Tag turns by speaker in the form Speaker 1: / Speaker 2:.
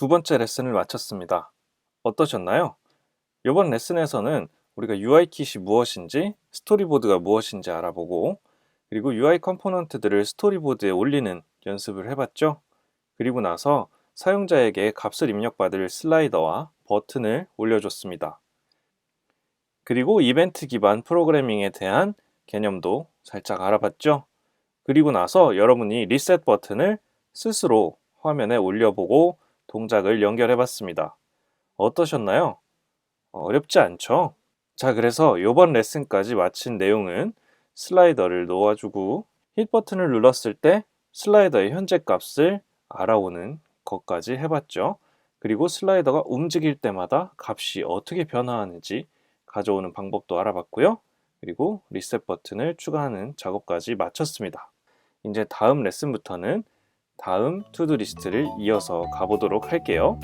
Speaker 1: 두 번째 레슨을 마쳤습니다. 어떠셨나요? 이번 레슨에서는 우리가 UI킷이 무엇인지, 스토리보드가 무엇인지 알아보고, 그리고 UI 컴포넌트들을 스토리보드에 올리는 연습을 해봤죠? 그리고 나서 사용자에게 값을 입력받을 슬라이더와 버튼을 올려줬습니다. 그리고 이벤트 기반 프로그래밍에 대한 개념도 살짝 알아봤죠? 그리고 나서 여러분이 리셋 버튼을 스스로 화면에 올려보고 동작을 연결해 봤습니다. 어떠셨나요? 어렵지 않죠? 자, 그래서 이번 레슨까지 마친 내용은 슬라이더를 놓아주고 힛 버튼을 눌렀을 때 슬라이더의 현재 값을 알아오는 것까지 해봤죠. 그리고 슬라이더가 움직일 때마다 값이 어떻게 변화하는지 가져오는 방법도 알아봤고요. 그리고 리셋 버튼을 추가하는 작업까지 마쳤습니다. 이제 다음 레슨부터는 다음 투두 리스트를 이어서 가보도록 할게요.